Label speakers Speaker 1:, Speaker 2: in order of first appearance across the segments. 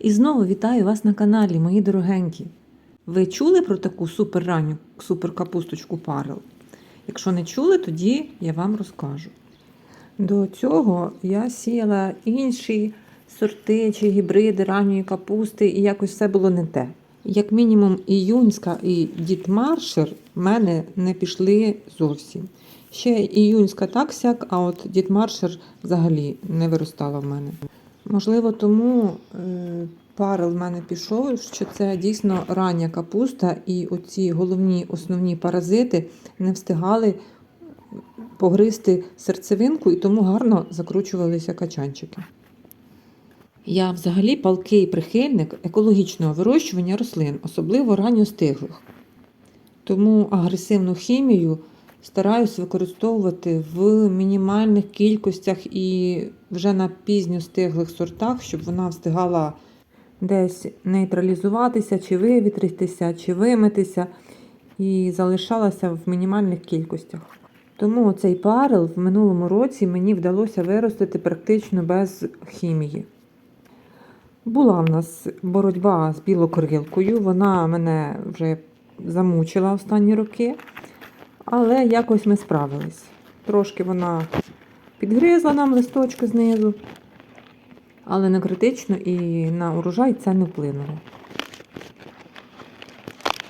Speaker 1: І знову вітаю вас на каналі, мої дорогенькі. Ви чули про таку суперранню суперкапусточку парел? Якщо не чули, тоді я вам розкажу. До цього я сіяла інші сорти чи гібриди ранньої капусти, і якось все було не те. Як мінімум, іюнська і дітмаршер в мене не пішли зовсім. Ще іюнська так сяк, а от дітмаршер взагалі не виростала в мене. Можливо, тому е, парел в мене пішов, що це дійсно рання капуста, і оці головні основні паразити не встигали погризти серцевинку і тому гарно закручувалися качанчики. Я взагалі палкий прихильник екологічного вирощування рослин, особливо ранньостиглих. Тому агресивну хімію стараюсь використовувати в мінімальних кількостях і вже на пізньостиглих сортах, щоб вона встигала десь нейтралізуватися, чи вивітритися, чи вимитися, і залишалася в мінімальних кількостях. Тому цей парел в минулому році мені вдалося виростити практично без хімії. Була в нас боротьба з білокрилкою, вона мене вже замучила останні роки, але якось ми справились. Трошки вона підгризла нам листочки знизу, але не критично і на урожай це не вплинуло.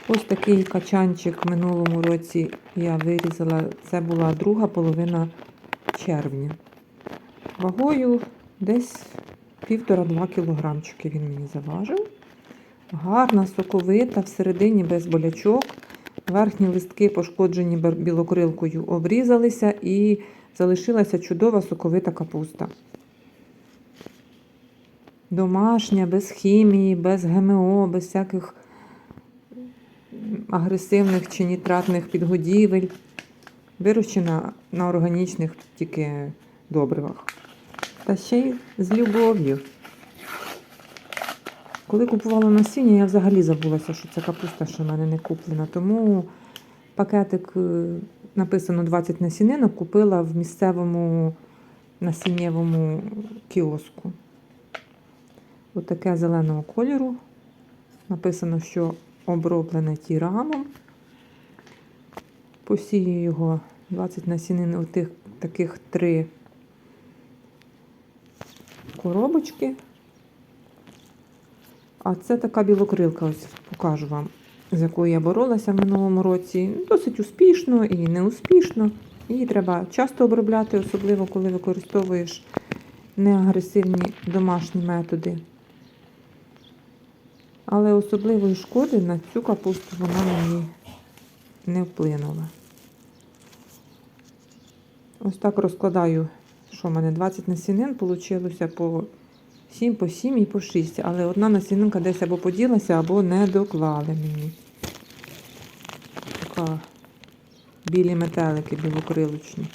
Speaker 1: Ось такий качанчик в минулому році я вирізала. Це була друга половина червня. Вагою десь півтора-два кілограмчики він мені заважив. Гарна, соковита, всередині без болячок. Верхні листки, пошкоджені білокрилкою, обрізалися і залишилася чудова соковита капуста. Домашня, без хімії, без ГМО, без всяких агресивних чи нітратних підгодівель. Вирощена на органічних тільки добривах. Та ще й з любов'ю. Коли купувала насіння, я взагалі забулася, що це капуста, що в мене не куплена. Тому пакетик е, написано 20 насінинок, купила в місцевому насіннєвому кіоску. Отаке зеленого кольору. Написано, що оброблене тірамом. Посію його 20 насінин, отих таких три коробочки. А це така білокрилка, ось покажу вам, з якою я боролася в минулому році. Досить успішно і неуспішно. Її треба часто обробляти, особливо коли використовуєш неагресивні домашні методи. Але особливої шкоди на цю капусту вона мені не вплинула. Ось так розкладаю, що в мене 20 насінин вийшло по 7, по 7 і по 6. Але одна насінинка десь або поділася, або не доклали мені. Така білі метелики білокрилочні.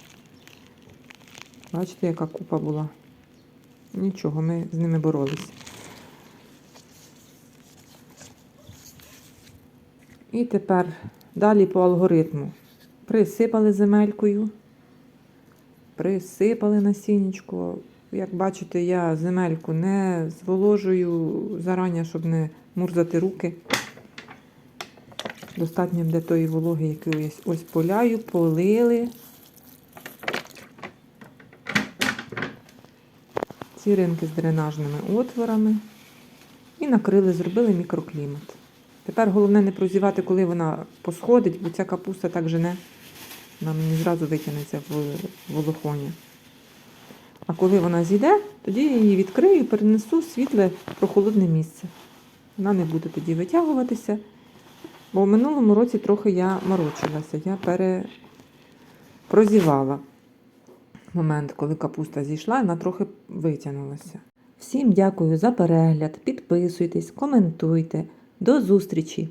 Speaker 1: Бачите, яка купа була. Нічого, ми з ними боролися. І тепер далі по алгоритму. Присипали земелькою, присипали насіннячко. Як бачите, я земельку не зволожую зарані, щоб не мурзати руки. Достатньо для тої вологи, яку ось, ось поляю, полили. Ці ринки з дренажними отворами. І накрили, зробили мікроклімат. Тепер головне не прозівати, коли вона посходить, бо ця капуста так жене, вона мені зразу витягнеться в волохоні. А коли вона зійде, тоді я її відкрию і перенесу в світле прохолодне місце. Вона не буде тоді витягуватися. Бо в минулому році трохи я морочилася, я перепрозівала момент, коли капуста зійшла, вона трохи витягнулася. Всім дякую за перегляд, підписуйтесь, коментуйте. До зустрічі!